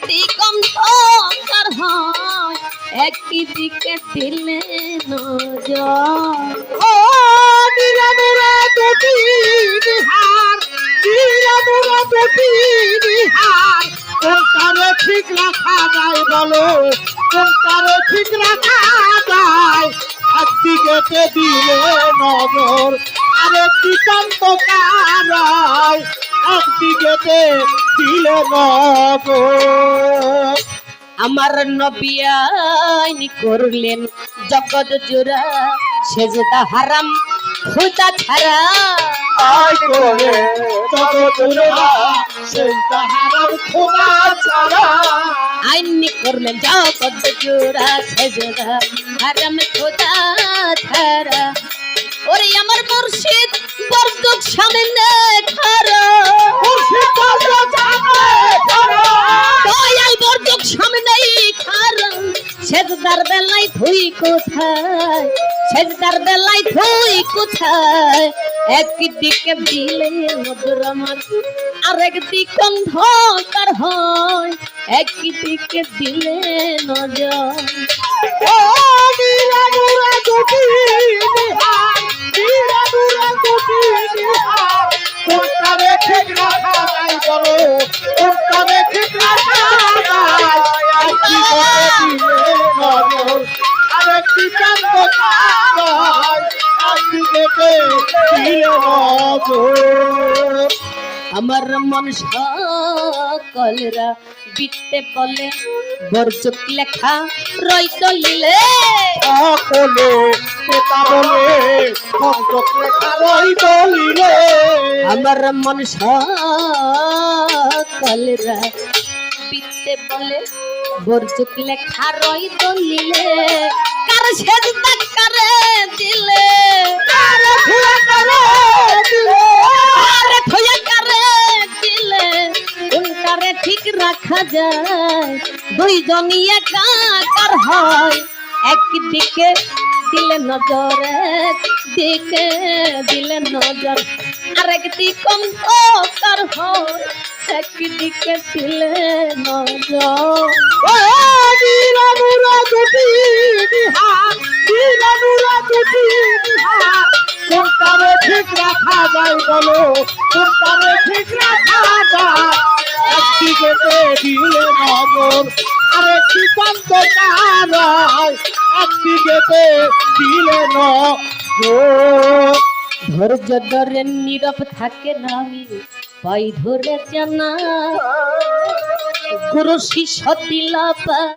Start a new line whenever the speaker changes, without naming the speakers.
দিক অন্ধকার হয়, একটি দিকে দিলে নজর।
ও নিরানুরা দুটি নিহার নিরানুরা দুটি নিহার কোনটারে ঠিক রাখা যায় বলো কোনটারে ঠিক রাখা যায়? একদিকেতে দিলে নজর, আরেকটি দিলে
আমার নবী আইন করলেন জগৎ জোড়া সেজদা হারাম খুদা ছাড়া
আয় করে হারাম খোদা ছাড়া।
আইন করলেন জগৎ জোড়া সেজদা হারাম খুদা ছাড়া। ওরে আমার মুর্শিদ বরদুক সামনে খারা সেজদার বেলায় থুই কোথায়? সেজদার বেলায় থুই কোথায়? এক দিকে দিলে মধুর আমার আরেক দিক অন্ধকার হয়। এক দিকে দিলে নজর।
ও নিহার নিরানুরা দুটি নিহার কোনটারে ঠিক রাখা যায় বলো? কোনটারে ঠিক রাখা যায়? একটি করে দিলে নজর
আমার মন সকলরা বিতে বলে বরজুক লেখা রইত লিলে
সকলে বলে লেখা
আমার মন সকলরা বিতে বলে বরজুক লেখা রইত লিলে কার সেজদা কারে দিলে?
আরে ফুয়া করে দিলে?
আরে থইয়া কারে দিলে? উল্টারে ঠিক রাখা যায়? দুইজনই একাকার হয়? একদিকে দিলে নজর, দিকে দিলে নজর। আরেক দিক অন্ধকার হয় একদিকে নজর।
আরেকটি দিলে নজর?
ধৈর্য ধরে নীরব থাকে না আমি পাই ধরে জানা। গুরু শিষ্য দিলা পা